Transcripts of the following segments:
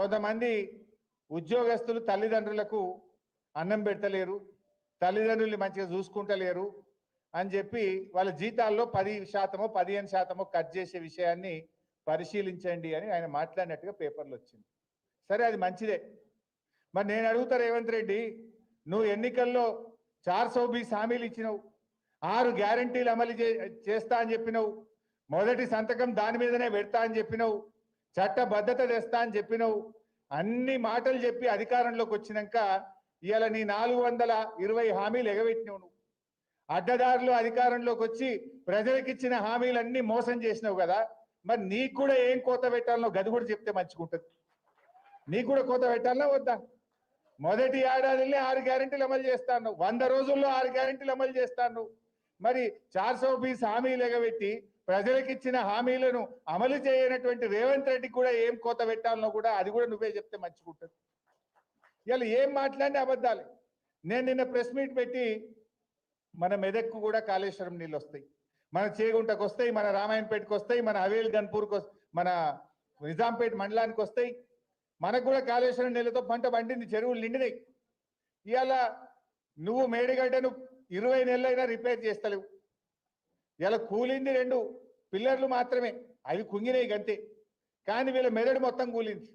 కొంతమంది ఉద్యోగస్తులు తల్లిదండ్రులకు అన్నం పెడతలేరు తల్లిదండ్రుల్ని మంచిగా చూసుకుంటలేరు అని చెప్పి వాళ్ళ జీతాల్లో పది శాతమో పదిహేను శాతమో కట్ చేసే విషయాన్ని పరిశీలించండి అని ఆయన మాట్లాడినట్టుగా పేపర్లు వచ్చింది. సరే అది మంచిదే. మరి నేను అడుగుతా రేవంత్ రెడ్డి నువ్వు ఎన్నికల్లో చార్ సో బీస్ హామీలు ఇచ్చినావు ఆరు గ్యారంటీలు అమలు చే చేస్తా అని చెప్పినావు మొదటి సంతకం దాని మీదనే పెడతా అని చెప్పినావు చట్టబద్ధత తెస్తా అని చెప్పినవు. అన్ని మాటలు చెప్పి అధికారంలోకి వచ్చినాక ఇవాళ నీ నాలుగు వందల ఇరవై హామీలు ఎగబెట్టినావు నువ్వు. అడ్డదారులు అధికారంలోకి వచ్చి ప్రజలకిచ్చిన హామీలన్నీ మోసం చేసినావు కదా. మరి నీకు కూడా ఏం కోత పెట్టాలనో గది కూడా చెప్తే మంచిగుంటుంది నీకు కూడా కోత పెట్టాలనా వద్దా? మొదటి ఏడాదిలో ఆరు గ్యారెంటీలు అమలు చేస్తాను వంద రోజుల్లో ఆరు గ్యారెంటీలు అమలు చేస్తాను మరి చార్ సో బీస్ హామీలు ఎగబెట్టి ప్రజలకు ఇచ్చిన హామీలను అమలు చేయనటువంటి రేవంత్ రెడ్డి కూడా ఏం కోత పెట్టాలనో కూడా అది కూడా నువ్వే చెప్తే మంచిగుంటుంది. ఇవాళ ఏం మాట్లాడినా అబద్ధాలు. నేను నిన్న ప్రెస్ మీట్ పెట్టి మన మెదక్కు కూడా కాళేశ్వరం నీళ్ళు వస్తాయి. మన చేగుంటకు వస్తాయి మన రామాయణపేటకు వస్తాయి మన హవేల్ గన్పూర్కి మన నిజాంపేట మండలానికి వస్తాయి. మనకు కూడా కాళేశ్వరం నీళ్ళతో పంట పండింది చెరువులు నిండినాయి. ఇవాళ నువ్వు మేడిగడ్డను ఇరవై నెలలైనా రిపేర్ చేస్తలేవు. ఇలా కూలింది రెండు పిల్లర్లు మాత్రమే. అవి కుంగినాయి గంతే. కానీ వీళ్ళ మెదడు మొత్తం కూలింది.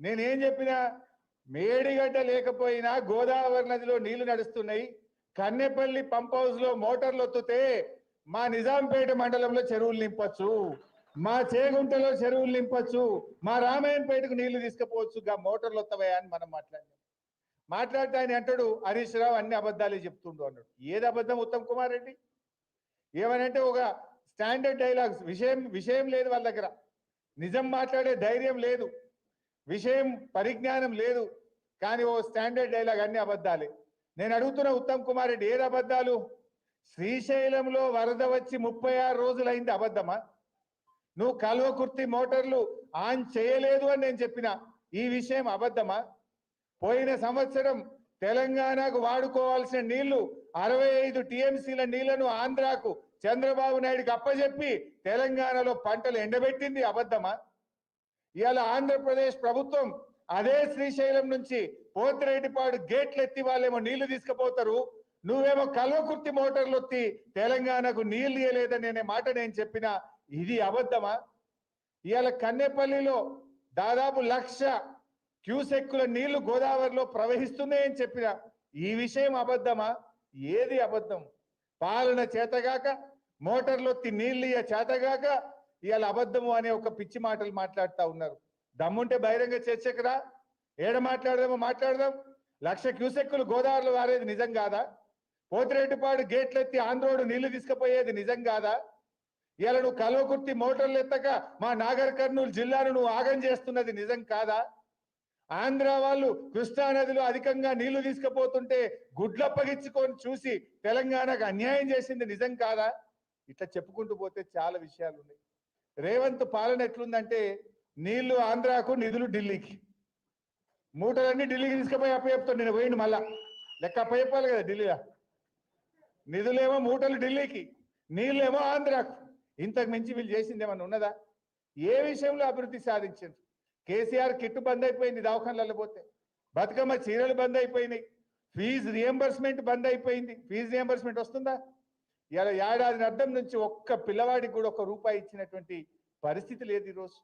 నేనేం చెప్పినా మేడిగడ్డ లేకపోయినా గోదావరి నదిలో నీళ్ళు నడుస్తున్నాయి. కన్నెపల్లి పంప్ హౌస్లో మోటార్లు ఒత్తుతే మా నిజాంపేట మండలంలో చెరువులు నింపొచ్చు. మా చేగుంటలో చెరువులు నింపొచ్చు. మా రామాయణపేటకు నీళ్ళు తీసుకుపోవచ్చు. గా మోటార్లు వస్తాయా అని మనం మాట్లాడినాం. మాట్లాడితే ఆయన అంటాడు హరీష్ రావు అన్ని అబద్ధాలే చెప్తుండు అన్నాడు. ఏది అబద్ధం? ఉత్తమ్ కుమార్ రెడ్డి. ఏమనంటే ఒక స్టాండర్డ్ డైలాగ్స్ విషయం విషయం లేదు వాళ్ళ దగ్గర. నిజం మాట్లాడే ధైర్యం లేదు. విషయం పరిజ్ఞానం లేదు. కానీ ఓ స్టాండర్డ్ డైలాగ్ అన్ని అబద్ధాలే. నేను అడుగుతున్న ఉత్తమ్ కుమార్ రెడ్డి ఏది అబద్ధాలు? శ్రీశైలంలో వరద వచ్చి ముప్పై ఆరు రోజులైంది అబద్ధమా? నువ్వు కల్వకుర్తి మోటార్లు ఆన్ చేయలేదు అని నేను చెప్పిన. ఈ విషయం అబద్ధమా? పోయిన సంవత్సరం తెలంగాణకు వాడుకోవాల్సిన నీళ్ళు అరవై ఐదు టీఎంసీల నీళ్ళను ఆంధ్రాకు చంద్రబాబు నాయుడుకి అప్పజెప్పి తెలంగాణలో పంటలు ఎండబెట్టింది అబద్ధమా? ఇవాళ ఆంధ్రప్రదేశ్ ప్రభుత్వం అదే శ్రీశైలం నుంచి పోతిరెడ్డిపాడు గేట్లు ఎత్తి వాళ్ళేమో నీళ్ళు తీసుకుపోతారు. నువ్వేమో కల్వకుర్తి మోటార్లు ఎత్తి తెలంగాణకు నీళ్ళు ఇవ్వలేదని అనే మాట నేను చెప్పిన ఇది అబద్ధమా? ఇవాళ కన్నెపల్లిలో దాదాపు లక్ష క్యూసెక్కుల నీళ్ళు గోదావరిలో ప్రవహిస్తున్నాయని చెప్పిన ఈ విషయం అబద్ధమా? ఏది అబద్ధం? పాలన చేతగాక మోటార్లు ఎత్తి ఇయ చేతగాక ఇవాళ అబద్ధము అనే ఒక పిచ్చి మాటలు మాట్లాడుతా ఉన్నారు. దమ్ముంటే బహిరంగ చర్చకురా. ఏడ మాట్లాడదామో మాట్లాడదాం. లక్ష క్యూసెక్కులు గోదావరిలో వారేది నిజం కాదా? పోతిరెడ్డిపాడు గేట్లెత్తి ఆంధ్రోడు నీళ్ళు తీసుకుపోయేది నిజం కాదా? ఇలా నువ్వు కల్వకుర్తి మోటార్లు ఎత్తక మా నాగర్ కర్నూలు జిల్లాను నువ్వు ఆగం చేస్తున్నది నిజం కాదా? ఆంధ్ర వాళ్ళు కృష్ణా నదిలో అధికంగా నీళ్ళు తీసుకుపోతుంటే గుడ్లప్పగించుకొని చూసి తెలంగాణకు అన్యాయం చేసింది నిజం కాదా? ఇట్లా చెప్పుకుంటూ పోతే చాలా విషయాలు ఉన్నాయి రేవంత్ పాలన ఎట్లుందంటే నీళ్ళు ఆంధ్రాకు నిధులు ఢిల్లీకి. మూటలన్నీ ఢిల్లీకి తీసుకుపోయి అప్పచెప్తాడు నేను పోయిండు మళ్ళా. లెక్క అప్పచెప్పాలి కదా ఢిల్లీలో. నిధులేమో మూటలు ఢిల్లీకి నీళ్ళేమో ఆంధ్రాకు. ఇంతకు మించి వీళ్ళు చేసింది ఏమన్నా ఉన్నదా? ఏ విషయంలో అభివృద్ధి సాధించారు కేసీఆర్ కిట్టు బంద్ అయిపోయింది దవాఖానలలో పోతే. బతుకమ్మ చీరలు బంద్ అయిపోయినాయి. ఫీజు రియంబర్స్మెంట్ బంద్ అయిపోయింది. ఫీజు రియంబర్స్మెంట్ వస్తుందా? ఇలా ఏడాది అర్థం నుంచి ఒక్క పిల్లవాడికి కూడా ఒక రూపాయి ఇచ్చినటువంటి పరిస్థితి లేదు ఈరోజు.